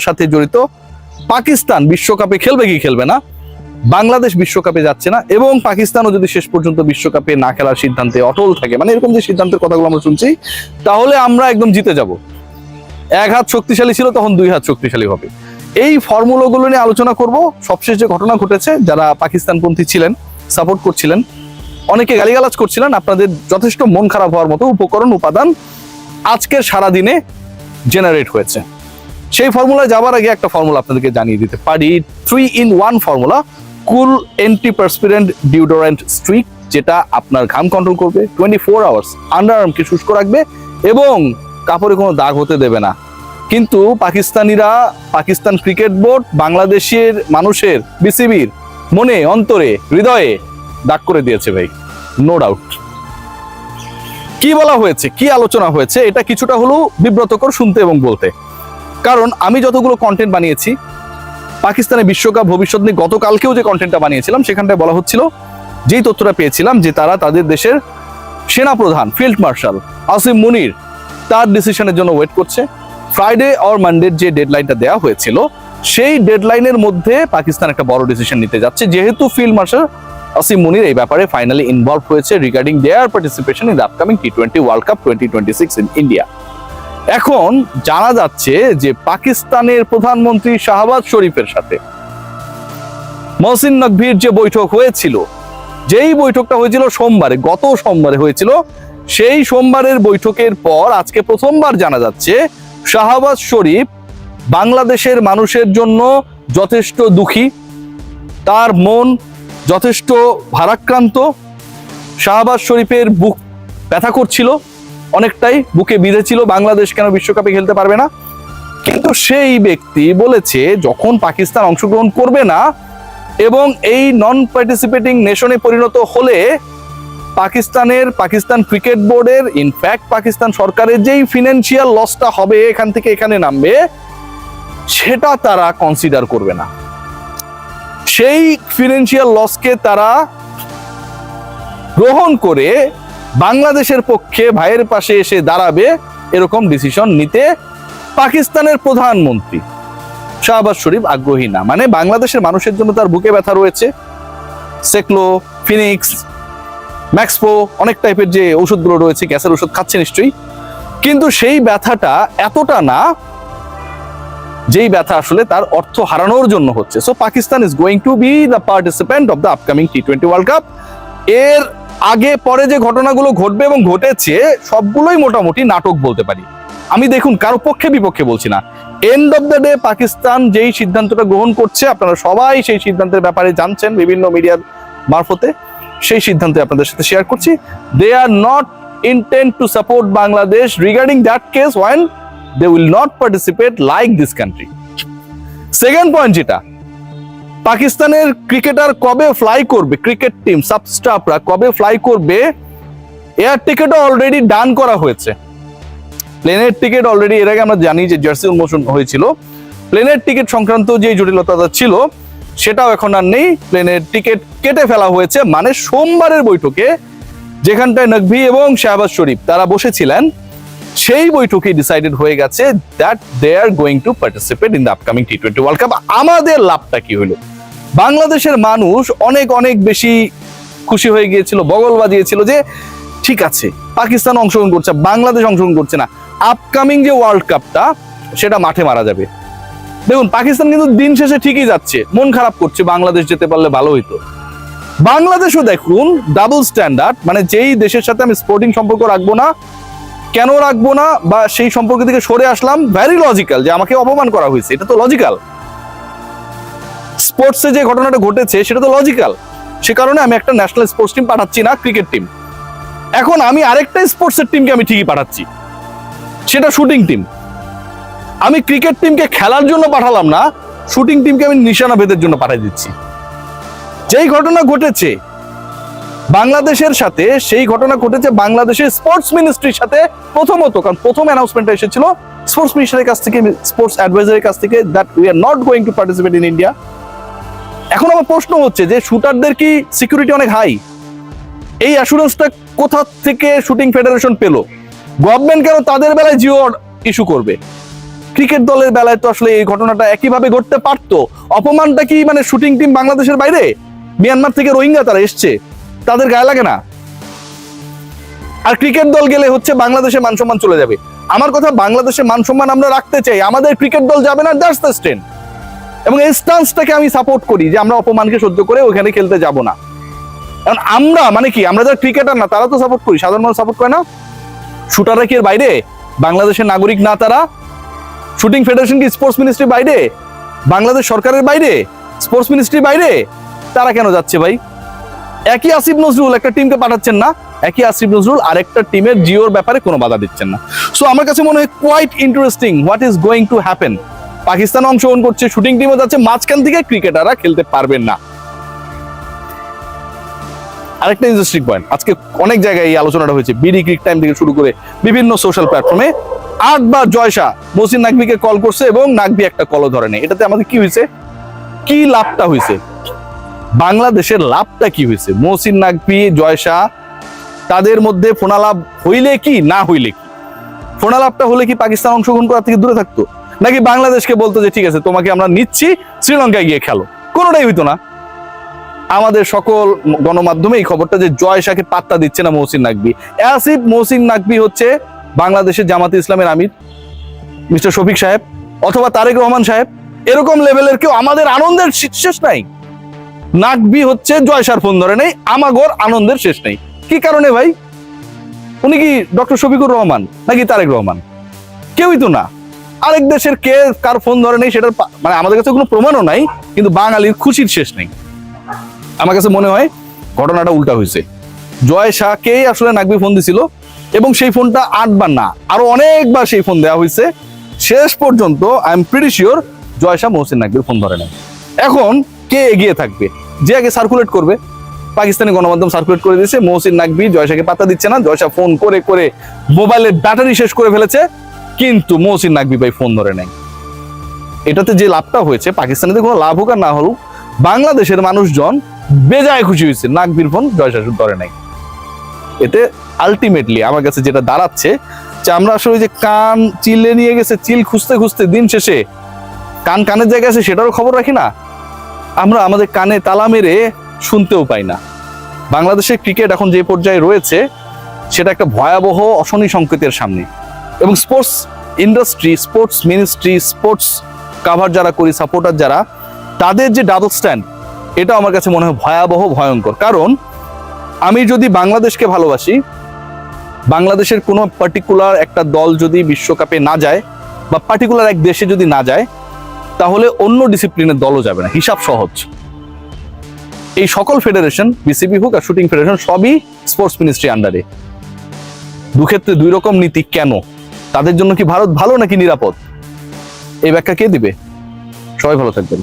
সাথে জড়িত। পাকিস্তান বিশ্বকাপে খেলবে কি খেলবে না? বাংলাদেশ বিশ্বকাপে যাচ্ছে না এবং পাকিস্তানও যদি শেষ পর্যন্ত বিশ্বকাপে না খেলার সিদ্ধান্তে অটল থাকে মানে এরকম যে সিদ্ধান্তের কথাগুলো আমরা শুনছি, তাহলে আমরা একদম জিতে যাব। এক হাত শক্তিশালী ছিল, তখন দুই হাত শক্তিশালী হবে। এই ফর্মুলাগুলো নিয়ে আলোচনা করব। সবশেষ যে ঘটনা ঘটেছে, যারা পাকিস্তানপন্থী ছিলেন সাপোর্ট করছিলেন, অনেকে গালিগালাজ করছিলেন, আপনাদের যথেষ্ট মন খারাপ হওয়ার মতো উপকরণ, উপাদান আজকের সারাদিনে জেনারেট হয়েছে। সেই ফর্মুলায় যাওয়ার আগে একটা ফর্মুলা আপনাদেরকে জানিয়ে দিতে পারি। Three in one formula cool antiperspirant deodorant stick যেটা আপনার ঘাম কন্ট্রোল করবে টোয়েন্টি ফোর আওয়ার্স আন্ডার আর্মকে শুষ্ক রাখবে এবং কাপড়ে কোনো দাগ হতে দেবে না। কিন্তু পাকিস্তানিরা, পাকিস্তান ক্রিকেট বোর্ড, বাংলাদেশের মানুষের, বিসিবির মনে, অন্তরে, হৃদয়ে দাগ করে দিয়েছে ভাই। নো ডাউট কি বলা হয়েছে? কি আলোচনা হয়েছে? এটা কিছুটা হলেও বিব্রতকর শুনতে এবং বলতে। কারণ আমি যতগুলো কন্টেন্ট বানিয়েছি পাকিস্তানের বিশ্বকাপ, ভবিষ্যৎ নিয়ে গতকালকেও যে কন্টেন্টটা বানিয়েছিলাম, সেখানটায় বলা হচ্ছিল, যেই তথ্যটা পেয়েছিলাম যে তারা তাদের দেশের সেনাপ্রধান, ফিল্ড মার্শাল আসিম মুনির, তার ডিসিশনের জন্য ওয়েট করছে। ফ্রাইডে অর মানডের যে ডেডলাইনটা দেওয়া হয়েছিল, সেই ডেডলাইনের মধ্যে পাকিস্তান একটা বড় ডিসিশন নিতে যাচ্ছে। যেহেতু ফিল্ড মার্শাল আসিম মুনির এই ব্যাপারে ফাইনালি ইনভলভ হয়েছে regarding their participation in the upcoming T twenty world cup twenty twenty six in India এখন জানা যাচ্ছে যে পাকিস্তানের প্রধানমন্ত্রী শাহবাজ শরীফের সাথে মহসিন নকভির যে বৈঠক হয়েছিল, যেই বৈঠকটা হয়েছিল সোমবারে, গত সোমবারে হয়েছিল, সেই সোমবারের বৈঠকের পর আজকে প্রথমবার জানা যাচ্ছে শাহবাজ শরীফ বাংলাদেশের মানুষের জন্য যথেষ্ট দুঃখী, তার মন যথেষ্ট ভারাক্রান্ত, শাহবাজ শরীফের বুক ব্যথা করছিল। অনেকটাই বুকে বিঁধেছিল বাংলাদেশ কেন বিশ্বকাপে খেলতে পারবে না? কিন্তু সেই ব্যক্তি বলেছে, যখন পাকিস্তান অংশগ্রহণ করবে না এবং এই নন পার্টিসিপেটিং নেশনে পরিণত হলে পাকিস্তানের, পাকিস্তান ক্রিকেট বোর্ডের ইনফ্যাক্ট পাকিস্তান সরকারের যেই ফিনান্সিয়াল লসটা হবে, এখান থেকে এখানে নামবে, সেটা তারা কনসিডার করবে না। সেই ফিনান্সিয়াল লসকে তারা গ্রহণ করে বাংলাদেশের পক্ষে ভাইয়ের পাশে এসে দাঁড়াবে এরকম ডিসিশন নিতে পাকিস্তানের প্রধানমন্ত্রী। শাহবাজ শরীফ আগ্রহী না। মানে বাংলাদেশের মানুষের জন্য তার বুকে ব্যথা রয়েছে। সেকলো ফিনিক্স ম্যাক্সপো অনেক টাইপের যে ওষুধগুলো রয়েছে, গ্যাসের ওষুধ খাচ্ছে নিশ্চয়ই। কিন্তু সেই ব্যথাটা এতটা না, যেই ব্যথা আসলে তার অর্থ হারানোর জন্য হচ্ছে। So Pakistan is going to be the participant of the upcoming T twenty world cup এর আগে, পরে যে ঘটনাগুলো ঘটবে এবং ঘটেছে, সবগুলোই মোটামুটি নাটক বলতে পারি। আমি দেখুন, কারও পক্ষে বিপক্ষে বলছি না। End of the day Pakistan যেই সিদ্ধান্তটা গ্রহণ করছে, আপনারা সবাই সেই সিদ্ধান্তের ব্যাপারে জানছেন বিভিন্ন মিডিয়ার মারফতে। সেই সিদ্ধান্তে আপনাদের সাথে শেয়ার করছি। They are not intent to support Bangladesh regarding that case one they will not participate like this country second point যেটা পাকিস্তানের ক্রিকেটার কবে ফ্লাই করবে? ক্রিকেট টিম সাবস্টাফরা কবে ফ্লাই করবে? এয়ার টিকিটও অলরেডি ডান করা হয়েছে। প্লেনের টিকিট অলরেডি এর আগে আমরা জানি যে জার্সি উন্মোচন হয়েছিল। প্লেনের টিকিট সংক্রান্ত যে জটিলতা ছিল, সেটাও এখন আর নেই। প্লেনের টিকিট কেটে ফেলা হয়েছে। মানে সোমবারের বৈঠকে যেখানটায় নকভি এবং শাহবাজ শরীফ তারা বসেছিলেন, সেই বৈঠকে ডিসাইডেড হয়ে গেছে that they are going to participate in the upcoming T twenty world cup আমাদের লাভটা কি হলো? বাংলাদেশের মানুষ অনেক অনেক বেশি খুশি হয়ে গিয়েছিল, বগল বাজিয়েছিল যে, ঠিক আছে, পাকিস্তান অংশগ্রহণ করছে, বাংলাদেশ অংশগ্রহণ করছে না। আপকামিং যে ওয়ার্ল্ড কাপটা সেটা মাঠে মারা যাবে। দেখুন, পাকিস্তান কিন্তু দিন শেষে ঠিকই যাচ্ছে, মন খারাপ করছে, বাংলাদেশ যেতে পারলে ভালো হইতো। বাংলাদেশও দেখুন ডাবল স্ট্যান্ডার্ড মানে যেই দেশের সাথে আমি স্পোর্টিং সম্পর্ক রাখব না, কেন রাখব না, বা সেই সম্পর্ক থেকে সরে আসলাম ভ্যারি লজিক্যাল যে আমাকে অপমান করা হয়েছে, এটা তো লজিক্যাল স্পোর্টসে যে ঘটনাটা ঘটেছে, সেটা তো লজিক্যাল সে কারণে আমি একটা ন্যাশনাল স্পোর্টস টিম পাঠাচ্ছি না ক্রিকেট টিম এখন আমি আরেকটা স্পোর্টসের টিমকে আমি ঠিকই পাঠাচ্ছি। সেটা শুটিং টিম আমি ক্রিকেট টিমকে খেলার জন্য পাঠালাম না শুটিং টিমকে আমি নিশানা ভেদের জন্য পাঠিয়ে দিচ্ছি। যেই ঘটনা ঘটেছে, বাংলাদেশের সাথে, সেই ঘটনা ঘটেছে বাংলাদেশের স্পোর্টস মিনিস্ট্রির সাথে প্রথমত, কারণ প্রথম অ্যানাউন্সমেন্টটা এসেছিল স্পোর্টস মিনিস্টারের কাছ থেকে স্পোর্টস অ্যাডভাইজারের কাছ থেকে that we are not going to participate in India এখন আমার প্রশ্ন হচ্ছে যে শুটারদের কি সিকিউরিটি অনেক হাই এই অ্যাসুরেন্সটা কোথা থেকে শুটিং ফেডারেশন পেল? গভর্নমেন্ট কেন তাদের বেলায় জিও ইস্যু করবে? ক্রিকেট দলের বেলায় তো আসলে এই ঘটনাটা একইভাবে ঘটতে পারতো। অপমানটা কি মানে শুটিং টিম বাংলাদেশের বাইরে? মিয়ানমার থেকে রোহিঙ্গা তারা এসছে। তাদের গায়ে লাগে না। আর ক্রিকেট দল গেলে হচ্ছে বাংলাদেশে মান সম্মান চলে যাবে। আমার কথা বাংলাদেশে মান সম্মান আমরা রাখতে চাই। আমাদের ক্রিকেট দল যাবে না দ্যাটস দ্য স্টেন এবং এই স্টান্সটাকে আমি সাপোর্ট করি যে আমরা অপমানকে সহ্য করে ওখানে খেলতে যাব না। কারণ আমরা মানে কি, আমরা যারা ক্রিকেটার না, তারা তো সাপোর্ট করি, সাধারণ মানুষ সাপোর্ট করে না? শুটাররা কি বাইরে? বাংলাদেশের নাগরিক না তারা? শুটিং ফেডারেশন কি স্পোর্টস মিনিস্ট্রির বাইরে? বাংলাদেশ সরকারের বাইরে? স্পোর্টস মিনিস্ট্রির বাইরে? তারা কেন যাচ্ছে ভাই? একই আসিফ নজরুল একটা টিমকে পাঠাচ্ছেন না। একই আসিফ নজরুল আরেকটা টিমের জিওর ব্যাপারে কোনো বাধা দিচ্ছেন না। সো আমার কাছে মনে হয় quite interesting what is going to happen Pakistan অংশগ্রহণ করছে শুটিং টিমও যাচ্ছে মাঝখান থেকে ক্রিকেটাররা খেলতে পারবেন না। আরেকটা ইন্টারেস্টিং পয়েন্ট আজকে অনেক জায়গায় এই আলোচনাটা হয়েছে। বিডি ক্রিক টাইম থেকে শুরু করে বিভিন্ন সোশ্যাল প্ল্যাটফর্মে আটবার জয়সা মসিন নাকবিকে কল করছে এবং নাকবি একটা কলও ধরে নেই এটাতে আমাদের কি হয়েছে? কি লাভটা হয়েছে? বাংলাদেশের লাভটা কি হয়েছে? মহসিন নাকবি জয়সা, তাদের মধ্যে ফোনালাভ হইলে কি, না হইলে কি? ফোনালাভটা হলে কি পাকিস্তান অংশগ্রহণ করার থেকে দূরে থাকতো? নাকি বাংলাদেশকে বলতো যে, ঠিক আছে, তোমাকে আমরা নিচ্ছি, শ্রীলঙ্কায় গিয়ে খেলো। কোনোটাই হইতো না। আমাদের সকল গণমাধ্যমে এই খবরটা যে জয়শাকে পাত্তা দিচ্ছে না মহসিন নাকবি আসিফ মহসিন নাকবি হচ্ছে বাংলাদেশের জামাতে ইসলামের আমির, মিস্টার শফিক সাহেব, অথবা তারেক রহমান সাহেব। এরকম লেভেলের কেউ আমাদের আনন্দের শেষ নাই। নাকবি হচ্ছে জয় জয়সার ফোন ধরে নেই, আমাগর আনন্দের শেষ নেই। কি কারণে ভাই? উনি কি ডক্টর শফিকুর রহমান নাকি তারেক রহমান? কেউই তো না। আরেক দেশের কে কার ফোন ধরে নেই সেটার মানে আমাদের কাছে কোনো প্রমাণও নাই, কিন্তু বাঙালির খুশির শেষ নেই। আমার কাছে মনে হয় ঘটনাটা উল্টা হয়েছে। জয় শাহকেই আসলে নাকবি ফোন দিছিল, এবং সেই ফোনটা আটবার না, আরও অনেকবার সেই ফোন দেওয়া হয়েছে। শেষ পর্যন্ত I am pretty sure Jay Shah Mohsin নাকবির phone ধরে নেয় এখন কে এগিয়ে থাকবে? যে আগে সার্কুলেট করবে, পাকিস্তানি গণমাধ্যম সার্কুলেট করে দিয়েছে, মহসিন নাকবি জয়শাকে পাত্তা দিচ্ছে না, জয় জয়শা ফোন করে করে মোবাইলের ব্যাটারি শেষ করে ফেলেছে। কিন্তু মহসিন নাকবি ভাই ফোন ধরে নেয়। এটাতে যে লাভটা হয়েছে, পাকিস্তানিদের কোনো লাভ হোক আর না হোক, বাংলাদেশের মানুষজন বেজায় খুশি হয়েছে। নাকবির ফোন জয়শা ধরে নাই এতে আলটিমেটলি আমার কাছে যেটা দাঁড়াচ্ছে, যে আমরা আসলে যে কান চিলে নিয়ে গেছে, চিল খুঁজতে খুঁজতে দিন শেষে, কান কানের জায়গায় আছে সেটারও খবর রাখি না, আমরা আমাদের কানে তালা মেরে শুনতেও পাই না। বাংলাদেশের ক্রিকেট এখন যে পর্যায়ে রয়েছে, সেটা একটা ভয়াবহ অশনি সংকেতের সামনে। এবং sports industry sports ministry sports cover যারা করি সাপোর্টার যারা, তাদের যে ডাবল স্ট্যান্ড এটা আমার কাছে মনে হয় ভয়াবহ, ভয়ঙ্কর। কারণ আমি যদি বাংলাদেশকে ভালোবাসি, বাংলাদেশের কোনো পার্টিকুলার একটা দল যদি বিশ্বকাপে না যায় বা পার্টিকুলার এক দেশে যদি না যায়, তাহলে অন্য ডিসিপ্লিনের দলও যাবে না। হিসাব সহজ। এই সকল ফেডারেশন বিসিবি হোক আর শুটিং ফেডারেশন সবই স্পোর্টস মিনিস্ট্রি আন্ডারে দুক্ষেত্রে দুই রকম নীতি কেন? তাদের জন্য কি ভারত ভালো নাকি নিরাপদ? এই ব্যাখ্যা কে দিবে? সবাই ভালো থাকবেন।